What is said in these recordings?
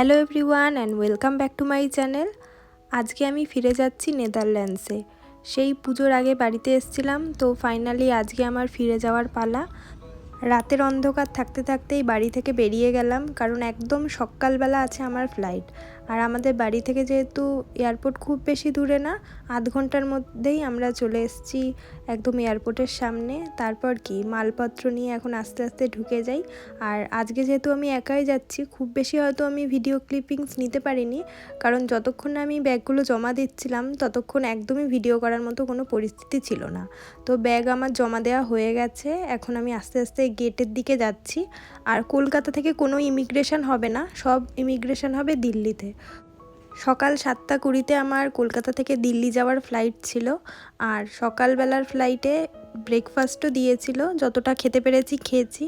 Hello everyone and welcome back to my channel. আজকে আমি ফিরে যাচ্ছি নেদারল্যান্ডসে। সেই পুজোর আগে বাড়িতে এসছিলাম, তো ফাইনালি আজকে আমার ফিরে যাওয়ার পালা। রাতের অন্ধকার থাকতে থাকতেই বাড়ি থেকে বেরিয়ে গেলাম, কারণ একদম সকালবেলা আছে আমার ফ্লাইট আর আমাদের বাড়ি থেকে যেহেতু এয়ারপোর্ট খুব বেশি দূরে না, আধ ঘণ্টার মধ্যেই আমরা চলে এসেছি একদম এয়ারপোর্টের সামনে। তারপর কি, মালপত্র নিয়ে এখন আস্তে আস্তে ঢুকে যাই। আর আজকে যেহেতু আমি একাই যাচ্ছি, খুব বেশি হয়তো আমি ভিডিও ক্লিপিংস নিতে পারিনি, কারণ যতক্ষণ আমি ব্যাগগুলো জমা দিচ্ছিলাম, ততক্ষণ একদমই ভিডিও করার মতো কোনো পরিস্থিতি ছিল না। তো ব্যাগ আমার জমা দেওয়া হয়ে গেছে, এখন আমি আস্তে আস্তে গেটের দিকে যাচ্ছি। আর কলকাতা থেকে কোনো ইমিগ্রেশন হবে না, সব ইমিগ্রেশন হবে দিল্লিতে। সকাল সাতটা কুড়িতে আমার কলকাতা থেকে দিল্লি যাওয়ার ফ্লাইট ছিল। আর সকালবেলার ফ্লাইটে ব্রেকফাস্টও দিয়েছিল, যতটা খেতে পেরেছি খেয়েছি।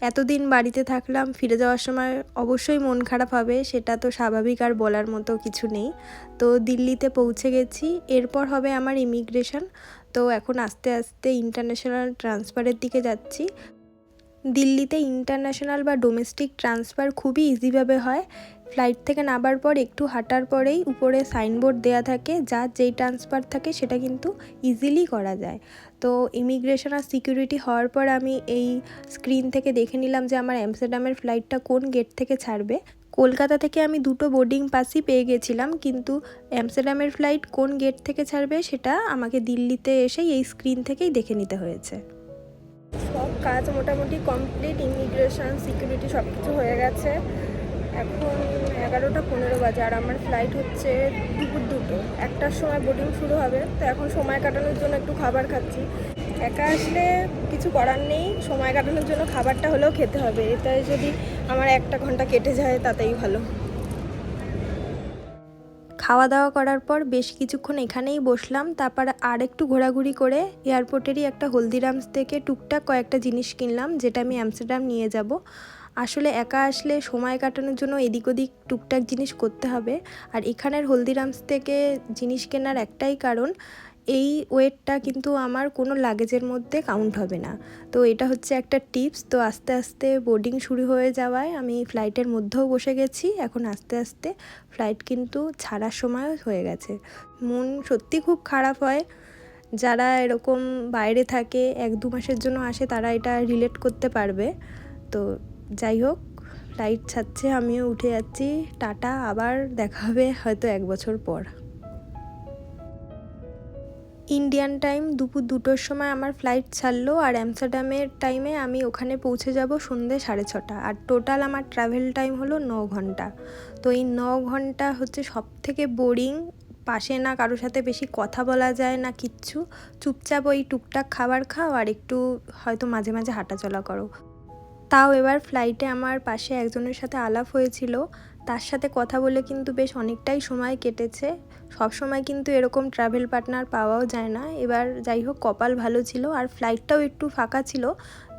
এতদিন বাড়িতে থাকলাম, ফিরে যাওয়ার সময় অবশ্যই মন খারাপ হবে, সেটা তো স্বাভাবিক আর বলার মতো কিছু নেই। তো দিল্লিতে পৌঁছে গেছি, এরপর হবে আমার ইমিগ্রেশন তো এখন আস্তে আস্তে ইন্টারন্যাশনাল ট্রান্সফারের দিকে যাচ্ছি। দিল্লিতে ইন্টারন্যাশনাল বা ডোমেস্টিক ট্রান্সফার খুবই ইজিভাবে হয়। ফ্লাইট থেকে নামার পর একটু হাঁটার পরেই উপরে সাইনবোর্ড দেওয়া থাকে যার যেই ট্রান্সফার থাকে সেটা কিন্তু ইজিলি করা যায়। তো ইমিগ্রেশন আর সিকিউরিটি হওয়ার পর আমি এই স্ক্রিন থেকে দেখে নিলাম যে আমার অ্যামস্টারডামের ফ্লাইটটা কোন গেট থেকে ছাড়বে। কলকাতা থেকে আমি দুটো বোর্ডিং পাসই পেয়ে গেছিলাম, কিন্তু অ্যামস্টারডামের ফ্লাইট কোন গেট থেকে ছাড়বে সেটা আমাকে দিল্লিতে এসেই এই স্ক্রিন থেকেই দেখে নিতে হয়েছে। কাজ মোটামুটি কমপ্লিট ইমিগ্রেশন সিকিউরিটি সব কিছু হয়ে গেছে। এখন এগারোটা পনেরো বাজে আর আমার ফ্লাইট হচ্ছে দুপুর দুটো। একটার সময় বোর্ডিং শুরু হবে, তো এখন সময় কাটানোর জন্য একটু খাবার খাচ্ছি। একা আসলে কিছু করার নেই, সময় কাটানোর জন্য খাবারটা হলেও খেতে হবে। এটাই যদি আমার একটা ঘণ্টা কেটে যায়, তাতেই ভালো। খাওয়া দাওয়া করার পর বেশ কিছুক্ষণ এখানেই বসলাম। তারপর আর একটু ঘোরাঘুরি করে এয়ারপোর্টেরই একটা হলদিরামস থেকে টুকটাক কয়েকটা জিনিস কিনলাম, যেটা আমি অ্যামস্টারডাম নিয়ে যাব। আসলে একা আসলে সময় কাটানোর জন্য এদিক ওদিক টুকটাক জিনিস করতে হবে। আর এখানের হলদিরামস থেকে জিনিস কেনার একটাই কারণ এই ওয়েটটা কিন্তু আমার কোনো লাগেজের মধ্যে কাউন্ট হবে না। তো এটা হচ্ছে একটা টিপস তো আস্তে আস্তে বোর্ডিং শুরু হয়ে যাওয়ায় আমি ফ্লাইটের মধ্যেও বসে গেছি। এখন আস্তে আস্তে ফ্লাইট কিন্তু ছাড়ার সময়ও হয়ে গেছে। মন সত্যি খুব খারাপ হয়। যারা এরকম বাইরে থাকে, এক দু মাসের জন্য আসে, তারা এটা রিলেট করতে পারবে। তো যাই হোক ফ্লাইট ছাড়ছে, আমিও উঠে যাচ্ছি। টাটা, আবার দেখা হবে হয়তো এক বছর পর। ইন্ডিয়ান টাইম দুপুর দুটোর সময় আমার ফ্লাইট ছাড়লো আর অ্যামস্টারডামের টাইমে আমি ওখানে পৌঁছে যাব সন্ধ্যে সাড়ে ছটা। আর টোটাল আমার ট্রাভেল টাইম হলো ন ঘণ্টা। তো এই ন ঘণ্টা হচ্ছে সব থেকে বোরিং পাশে না কারোর সাথে বেশি কথা বলা যায় না কিচ্ছু। চুপচাপ ওই টুকটাক খাবার খাও আর একটু হয়তো মাঝে মাঝে হাঁটাচলা করো। তাও এবার ফ্লাইটে আমার পাশে একজনের সাথে আলাপ হয়েছিল। তার সাথে কথা বলে কিন্তু বেশ অনেকটাই সময় কেটেছে। সব সময় কিন্তু এরকম ট্রাভেল পার্টনার পাওয়াও যায় না। এবার যাই হোক, কপাল ভালো ছিল আর ফ্লাইটটাও একটু ফাঁকা ছিল।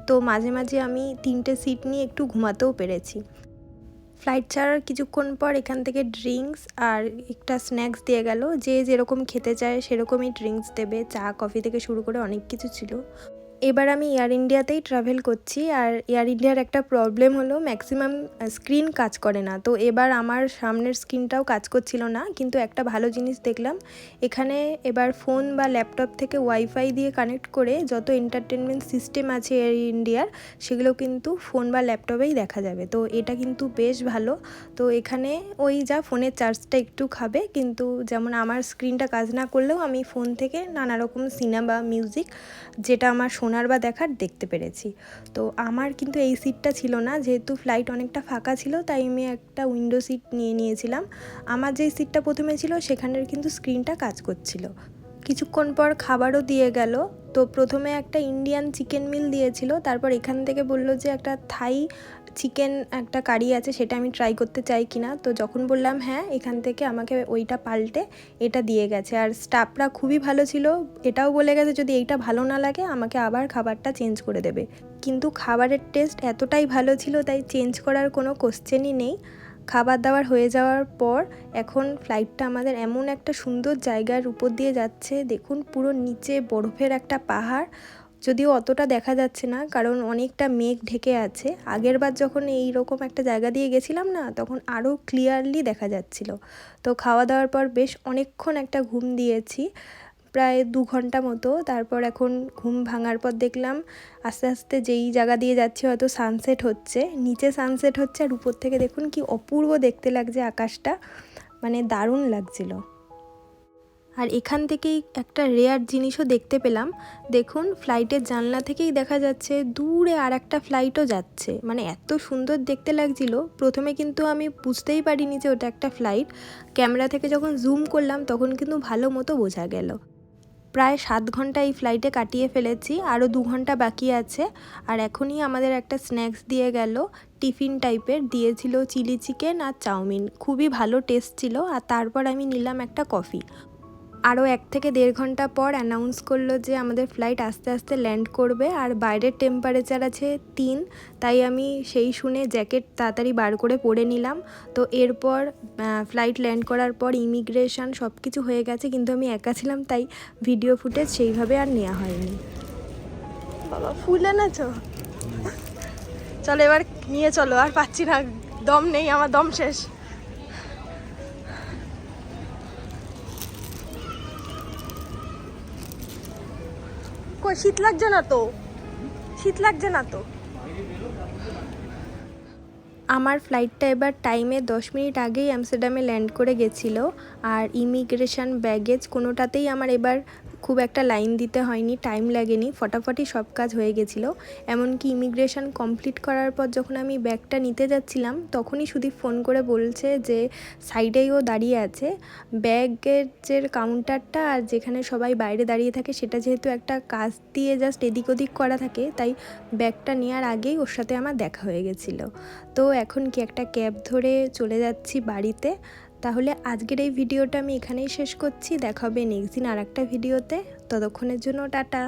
তো মাঝে মাঝে আমি তিনটে সিট নিয়ে একটু ঘুমাতেও পেরেছি। ফ্লাইট ছাড়ার কিছুক্ষণ পর এখান থেকে ড্রিঙ্কস আর একটা স্ন্যাক্স দিয়ে গেল। যে যেরকম খেতে চায় সেরকমই ড্রিঙ্কস দেবে। চা কফি থেকে শুরু করে অনেক কিছু ছিল। এবার আমি এয়ার ইন্ডিয়াতেই ট্রাভেল করছি আর এয়ার ইন্ডিয়ার একটা প্রবলেম হলো ম্যাক্সিমাম স্ক্রিন কাজ করে না। তো এবার আমার সামনের স্ক্রিনটাও কাজ করছিল না, কিন্তু একটা ভালো জিনিস দেখলাম, এখানে এবার ফোন বা ল্যাপটপ থেকে ওয়াইফাই দিয়ে কানেক্ট করে যত এন্টারটেনমেন্ট সিস্টেম আছে এয়ার ইন্ডিয়ার সেগুলো কিন্তু ফোন বা ল্যাপটপেই দেখা যাবে। তো এটা কিন্তু বেশ ভালো। তো এখানে ওই যা ফোনের চার্জটা একটু খাবে, কিন্তু যেমন আমার স্ক্রিনটা কাজ না করলেও আমি ফোন থেকে নানা রকম সিনেমা মিউজিক যেটা আমার শোনার বা দেখার দেখতে পেরেছি। তো আমার কিন্তু এই সিটটা ছিল না, যেহেতু ফ্লাইট অনেকটা ফাঁকা ছিল, তাই আমি একটা উইন্ডো সিট নিয়ে নিয়েছিলাম। আমার যেই সিটটা প্রথমে ছিল, সেখানের কিন্তু স্ক্রিনটা কাজ করছিল। কিছুক্ষণ পর খাবারও দিয়ে গেল। তো প্রথমে একটা ইন্ডিয়ান চিকেন মিল দিয়েছিল, তারপর এখান থেকে বলল যে একটা থাই চিকেন একটা কারি আছে, সেটা আমি ট্রাই করতে চাই কিনা। তো যখন বললাম হ্যাঁ এখান থেকে আমাকে ওইটা পাল্টে এটা দিয়ে গেছে। আর স্টাফরা খুবই ভালো ছিল। এটাও বলে গেছে, যদি এইটা ভালো না লাগে, আমাকে আবার খাবারটা চেঞ্জ করে দেবে। কিন্তু খাবারের টেস্ট এতটাই ভালো ছিল, তাই চেঞ্জ করার কোনো কোশ্চেনই নেই। খাবার দাবার হয়ে যাওয়ার পর এখন ফ্লাইটটা আমাদের এমন একটা সুন্দর জায়গার উপর দিয়ে যাচ্ছে। দেখুন, পুরো নিচে বরফের একটা পাহাড়। যদিও অতটা দেখা যাচ্ছে না, কারণ অনেকটা মেঘ ঢেকে আছে। আগের বার যখন এই রকম একটা জায়গা দিয়ে গেছিলাম না, তখন আরও ক্লিয়ারলি দেখা যাচ্ছিল। তো খাওয়া দাওয়ার পর বেশ অনেকক্ষণ একটা ঘুম দিয়েছি, প্রায় দু ঘণ্টা মতো। তারপর এখন ঘুম ভাঙার পর দেখলাম, আস্তে আস্তে যেই জায়গা দিয়ে যাচ্ছে হয়তো সানসেট হচ্ছে। নিচে সানসেট হচ্ছে আর উপর থেকে দেখুন কি অপূর্ব দেখতে লাগছে আকাশটা। মানে দারুণ লাগছিল। আর এখান থেকেই একটা রেয়ার জিনিসও দেখতে পেলাম। দেখুন ফ্লাইটের জানলা থেকেই দেখা যাচ্ছে, দূরে আর একটা ফ্লাইটও যাচ্ছে। মানে এত সুন্দর দেখতে লাগছিল। প্রথমে কিন্তু আমি বুঝতেই পারিনি যে ওটা একটা ফ্লাইট ক্যামেরা থেকে যখন জুম করলাম, তখন কিন্তু ভালো মতো বোঝা গেল। প্রায় সাত ঘণ্টা এই ফ্লাইটে কাটিয়ে ফেলেছি, আরও দু ঘণ্টা বাকি আছে। আর এখনই আমাদের একটা স্ন্যাক্স দিয়ে গেল। টিফিন টাইপের দিয়েছিল চিলি চিকেন আর চাউমিন। খুবই ভালো টেস্ট ছিল। আর তারপর আমি নিলাম একটা কফি আরও এক থেকে দেড় ঘণ্টা পর অ্যানাউন্স করল যে আমাদের ফ্লাইট আস্তে আস্তে ল্যান্ড করবে আর বাইরের টেম্পারেচার আছে তিন, তাই আমি সেই শুনে জ্যাকেট তাড়াতাড়ি বার করে পরে নিলাম। তো এরপর ফ্লাইট ল্যান্ড করার পর ইমিগ্রেশন সব কিছু হয়ে গেছে, কিন্তু আমি একা ছিলাম, তাই ভিডিও ফুটেজ সেইভাবে আর নেওয়া হয়নি। বাবা, ফুল এনেছো? চলো এবার নিয়ে চলো, আর পাচ্ছি না, দম নেই, আমার দম শেষ। শীত লাগছে না তো? শীত লাগছে না তো? আমার ফ্লাইটটা এবার টাইমে দশ মিনিট আগেই অ্যামস্টারডামে ল্যান্ড করে গেছিল, আর ইমিগ্রেশন ব্যাগেজ কোনোটাতেই আমার এবার খুব একটা লাইন দিতে হয়নি, টাইম লাগেনি ফটাফটি সব কাজ হয়ে গেছিল। এমনকি ইমিগ্রেশন কমপ্লিট করার পর যখন আমি ব্যাগটা নিতে যাচ্ছিলাম, তখনই সুদীপ ফোন করে বলছে যে, সাইডেই ও দাঁড়িয়ে আছে। ব্যাগের যে কাউন্টারটা আর যেখানে সবাই বাইরে দাঁড়িয়ে থাকে, সেটা যেহেতু একটা কাজ দিয়ে জাস্ট এদিক ওদিক করা থাকে, তাই ব্যাগটা নেওয়ার আগেই ওর সাথে আমার দেখা হয়ে গেছিল। তো এখন কি একটা ক্যাব ধরে চলে যাচ্ছি বাড়িতে তাহলে আজকের এই ভিডিওটা আমি এখানেই শেষ করছি। দেখা হবে নেক্সট দিন আর একটা ভিডিওতে। ততক্ষণের জন্য টাটা।